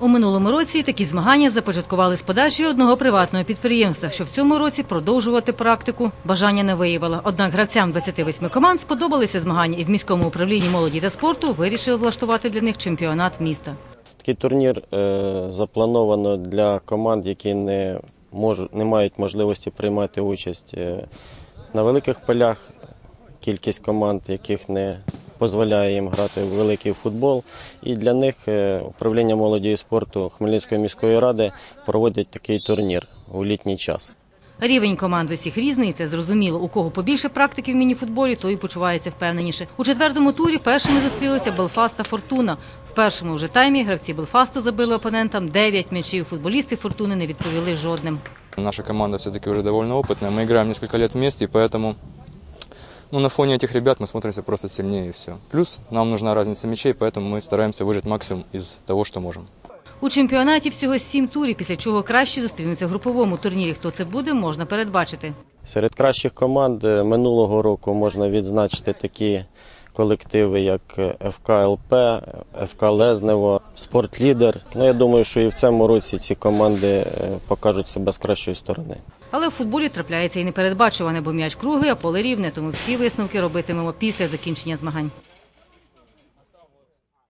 У минулому році такі змагання започаткували з подачі одного приватного підприємства, що в цьому році продовжувати практику бажання не виявило. Однак гравцям 28 команд сподобалися змагання, і в міському управлінні молоді та спорту вирішили влаштувати для них чемпіонат міста. Такий турнір е, заплановано для команд, які не, можуть, не мають можливості приймати участь е, на великих полях. Кількість команд, яких не дозволяє їм грати в великий футбол. І для них е, управління молоді і спорту Хмельницької міської ради проводить такий турнір у літній час. Рівень команд усіх різний, і це зрозуміло. У кого побільше практики в мініфутболі, той і почувається впевненіше. У четвертому турі першими зустрілися Белфаст та Фортуна. В першому вже таймі гравці Белфасту забили опонентам 9 м'ячів. Футболісти Фортуни не відповіли жодним. Наша команда все-таки уже довольно опытная. Мы играем несколько лет вместе, и поэтому ну, на фоне этих ребят мы смотримся просто сильнее и все. Плюс нам нужна разница мячей, поэтому мы стараемся выжать максимум из того, что можем. У чемпіонаті всього сім турів, після чого кращі зустрінуться в груповому турнірі. Хто це буде, можна передбачити. Серед кращих команд е, минулого року можна відзначити такі колективи, як е, ФК ЛП, ФК Лезнево, Спортлідер. Ну, я думаю, що і в цьому році ці команди е, покажуть себе з кращої сторони. Але в футболі трапляється і непередбачуване, бо м'яч круглий, а поле рівне, тому всі висновки робитимемо після закінчення змагань.